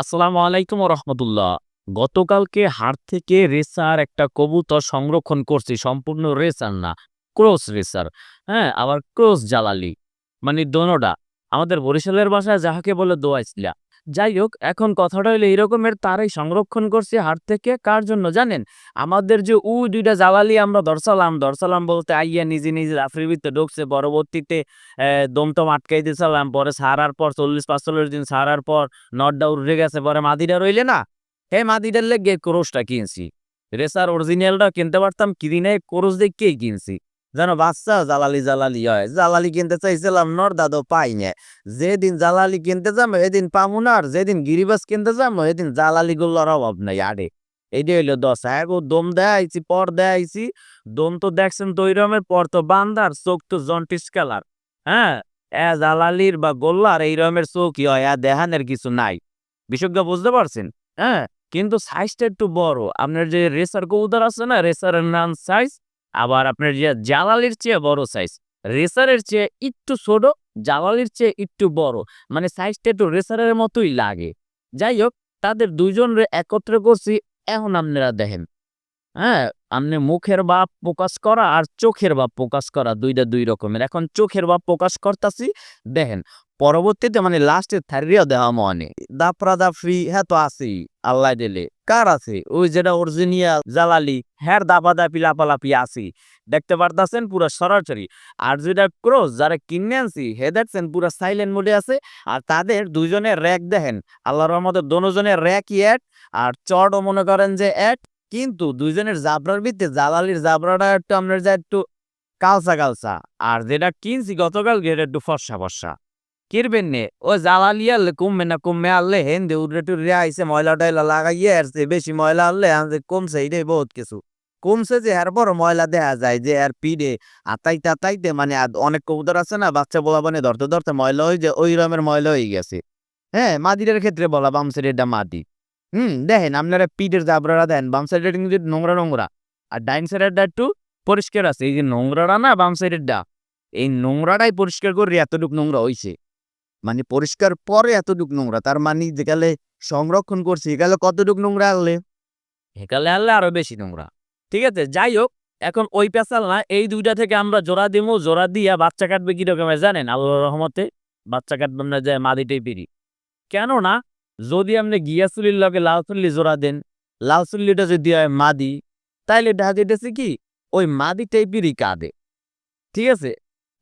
আসসালামু আলাইকুম রহমতুল্লাহ। গতকালকে হাট থেকে রেসার একটা কবুতর সংরক্ষণ করছি, সম্পূর্ণ রেসার না, ক্রস রেসার। হ্যাঁ আবার ক্রস জালালি মানে দোনোটা আমাদের বরিশালের বাসায় যাহাকে বলে দোয়াইছিলা যাই হোক এখন কথাটা হলো এরকমের তারাই সংরক্ষণ করছে হাট থেকে, কার জন্য জানেন? আমাদের যে উ দুইটা জালালি আমরা দর্শালাম দর্শালাম বলতে আইয়া নিজে নিজে আফ্রির ভিতরে ঢুকছে, পরবর্তীতে দমটম আটকাই দিয়েছিলাম পরে সারার পর চল্লিশ পাঁচচল্লিশ দিন সারার পর নটটা উঠে গেছে, পরে মাদিটা রইলে না? হে মাদিটার লেগে ক্রোশটা কিনছি। রেসার অরিজিনালটা কিনতে পারতাম, কিনে ক্রোশ দেখেই কিনছি। জানো, বাচ্চা জালালি জালালি হয়। জালালি কিনতে চাইছিলাম, নর দাদো পাই না যেদিন জালালি কিনতে যাব এদিন পামু না, আর যেদিন গিরিবাস কিনতে যাব এদিন জালালি গুলোর অভাব নাই আরে। এইটা হইল দশ গো দম দেয়াইছি, পর দেয়াইছি, দম তো দেখছেন তো ওই পর তো বান্দার চোখ তো জন্টিস কালার। হ্যাঁ এ জালালির বা গোল্লার এই রকমের চোখই হয়, এ দেহানের কিছু নাই। বিশেষজ্ঞ বুঝতে পারছেন? হ্যাঁ কিন্তু সাইজটা একটু বড়। আপনার যে রেসার কবুতর আছে না, রেসারের নাম সাইজ আবার আপনার যে জালালির চেয়ে বড় সাইজ রেসারের চেয়ে একটু ছোট, জালালির চেয়ে একটু বড় মানে সাইজটা একটু রেসারের মতোই লাগে। যাই হোক, তাদের দুইজনরে একত্রে করছি, এখন আপনারা দেখেন। হ্যাঁ আপনি মুখের ভাব প্রকাশ করা আর চোখের ভাব প্রকাশ করা দুইটা দুই রকমের। এখন চোখের ভাব প্রকাশ করতাছি, দেখেন, পরবর্তীতে মানে লাস্টে থারিয়া দেওয়া মনে দাপরা দাফি হ্যাঁ তো আছেই, আল্লাহ দিলে। কার আছে? ওই যেটা অরিজিনিয়াল জালালি হ্যাঁ দাপা দাপি লাপালাপি আছি দেখতে পারতাছেন পুরো সরাসরি। আর যেটা ক্রস, যারা কিনে আনছি, হে দেখছেন পুরো সাইলেন্ট মোডে আছে, আর তাদের দুইজনের র্যাক দেখেন, আল্লাহর রহমতে দোনোজনের র্যাকই এক, আর চটও মনে করেন যে এক। কিন্তু দুইজনের জাবরার ভিত্তি জালালির জাবরাটা একটু আপনার যা একটু কালসা কালসা আর যেটা কিনছি গতকাল এটা একটু ফর্সা ফর্সা। কিরবেন নে? ও জালালি আনলে কমবে না, কমবে আনলে হেন্দে উড়ে টুরে আইসে ময়লা টয়লা লাগাইয়ে আসছে বেশি ময়লা আনলে আনছে কমছে, এটাই বহুত কিছু। কমছে যে এর পর ময়লা দেখা যায় যে আর পিড়ে আতাইতে আতাইতে মানে অনেক কবুতর আছে না, বাচ্চা বলা মানে ধরতে ধরতে ময়লা হয়ে যে ওই রকমের ময়লা হয়ে গেছে। হ্যাঁ মাদিরের ক্ষেত্রে বলা বাম সাইডের এটা মাটি হুম, দেখেন আপনারা পিঠের জাবরাটা দেন, বাম সাইডের কিন্তু নোংরা নোংরা। আর ডাইন সাইডেরটা একটু পরিষ্কার আছে, এই যে নোংরাটা না বাম সাইডের সাইডেরটা এই নোংরাটাই পরিষ্কার করে এতটুক নোংরা হইছে। মানে পরিষ্কার পরে এতটুক নোংরা, তার মানে যেকালে সংরক্ষণ করছি একালে কতটুক নোংরা আনলে? একালে আনলে আরও বেশি নোংরা। ঠিক আছে, যাই হোক, এখন ওই পেশাল না, এই দুইটা থেকে আমরা জোড়া দিমু জোড়া দিয়া বাচ্চা কাটবে কীরকম হয় জানেন? আল্লাহ রহমতে বাচ্চা কাটবে না যায় মাদিটাই পেরি কেননা যদি আপনি গিয়াসুলির লগে লাল চুল্লি জোড়া দেন, লাল চুল্লিটা যদি হয় মাদি, তাইলে দেখা যেতেছে কি, ওই মাদি টাইপেরই কাঁদে। ঠিক আছে?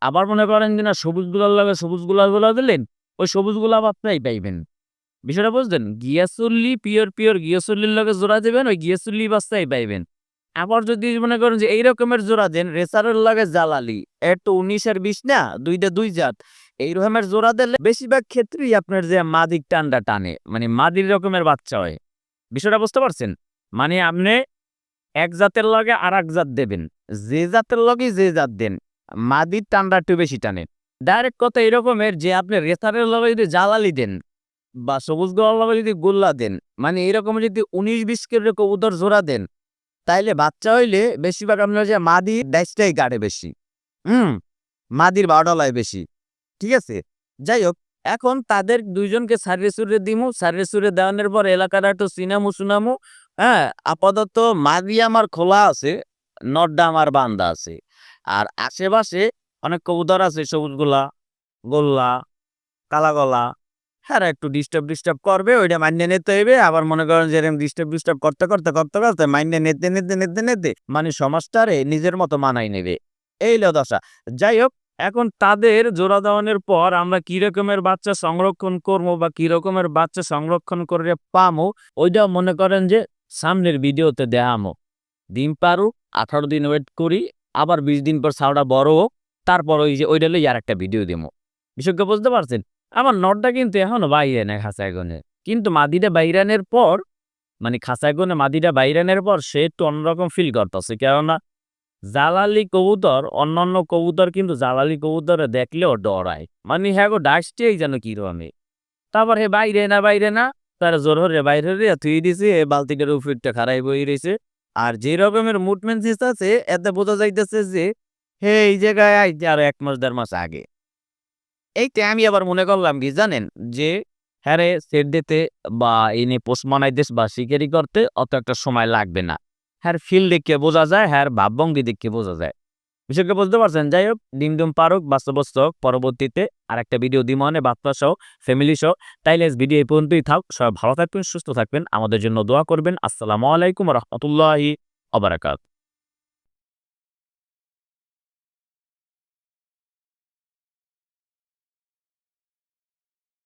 আবার মনে করেন যে না সবুজগুলার লগে সবুজগুলারগুলা দিলেন, ওই সবুজ গুলাব আপনারাই পাইবেন। বিষয়টা বুঝলেন? গিয়াসুল্লি, পিওর পিওর গিয়াসুল্লির লগে জোড়া দেবেন, ওই গিয়াসুল্লি বাচ্চাই পাইবেন। আবার যদি মনে করেন যে এই রকমের জোড়া দেন, রেসারের লগে জালালি এর তো উনিশ আর বিশ না, দুইটা দুই জাত। এই রকমের জোড়া দিলে বেশিরভাগ ক্ষেত্রেই আপনার যে মাদিক টানটা টানে মানে মাদির রকমের বাচ্চা হয়। বিষয়টা বুঝতে পারছেন? মানে আপনি এক জাতের লগে আর এক জাত দেবেন। যে জাতের লগে যে জাত দেন, মাদির টানটা একটু বেশি টানে। ডাইরেক্ট কথা এরকমের যে আপনি রেসারের লগে যদি জ্বালালি দেন বা সবুজ গোলার লগে যদি গোল্লা দেন মানে এরকম যদি উনিশ বিশ কেজি কবুতর জোড়া দেন, তাইলে বাচ্চা হইলে বেশিরভাগ আপনার যে মাদির ডাইসটাই গাড়ে বেশি। হুম? মাদির বারোডলায় বেশি। ঠিক আছে? যাই হোক এখন তাদের দুইজনকে সারে সুরে দিমু। সারে সুরে দেওয়ানোর পর এলাকাটা একটু সিনামু সুনামু। হ্যাঁ আপাতত মাদি আমার খোলা আছে নড্ডা আমার বান্দা আছে। আর আশেপাশে অনেক কবুতর আছে, সবুজগুলা, গোল্লা, কালাগলা। হ্যাঁ একটু ডিস্টার্ব ডিস্টার্ব করবে, ওইটা মাইনে নিতে হইবে। আবার মনে করেন যে ডিস্টার্ব ডিস্টার্ব করতে করতে করতে করতে মাইনে নিতে নিতে নিতে নিতে মানে সমাজটারে নিজের মতো মানাই নেবে। এই দশা। যাই হোক এখন তাদের জোড়া দেওয়ানোর পর আমরা কি রকমের বাচ্চা সংরক্ষণ করব বা কি রকমের বাচ্চা সংরক্ষণ করে পামো, ওইটা মনে করেন যে সামনের ভিডিওতে দেখামো। ডিম পারু, আঠারো দিন ওয়েট করি, আবার বিশ দিন পর ছাওটা বড় হোক, তারপর ওই যে ওইটা লই আর একটা ভিডিও দেবো বিশেষজ্ঞ বুঝতে পারছেন? আমার নটটা কিন্তু এখনও বাইরে নেয় খাঁচায় গনে কিন্তু মাদিটা বাইরানের পর মানে খাঁচায় গনে মাদিটা বাইরানের পর সে একটু অন্যরকম ফিল করতেছে। কেননা জালালি কবুতর, অন্যান্য কবুতর কিন্তু জালালি কবুতরে দেখলেও ডরায়। মানে হ্যাঁ গো ডাকছেই যেন কি রকমে তারপর হে বাইরে না বাইরে না, তার জোর হরে বাইরে রে তুই দিছে, এ বালতিটার উপরটা খারাই বই রয়েছে আর যে রকমের মুভমেন্ট আছে, এতে বোঝা যাইতেছে যে, হে এই জায়গায় আইতে আরও এক মাস, দেড় মাস আগে। এইটা আমি আবার মনে করলাম কি জানেন? যে হ্যাঁ রে, সেট দিতে বা এনে পোস্ট বানাইতে বা শিকারি করতে অত একটা সময় লাগবে না। হ্যার ফিল দেখে বোঝা যায়, হ্যার ভাবভঙ্গি দেখে বোঝা যায়। বিষয়কে বুঝতে পারছেন? যাই হোক ডিমডুম পারুক বাস্তবস্তক পরবর্তীতে আর একটা ভিডিও দিমনে বার্তা সহ ফ্যামিলি সহ। তাইলে ভিডিও এই পর্যন্তই থাক, সবাই ভালো থাকবেন, সুস্থ থাকবেন। আমাদের জন্য দোয়া করবেন। আসসালামু আলাইকুম রহমতুল্লাহি অবরাকাত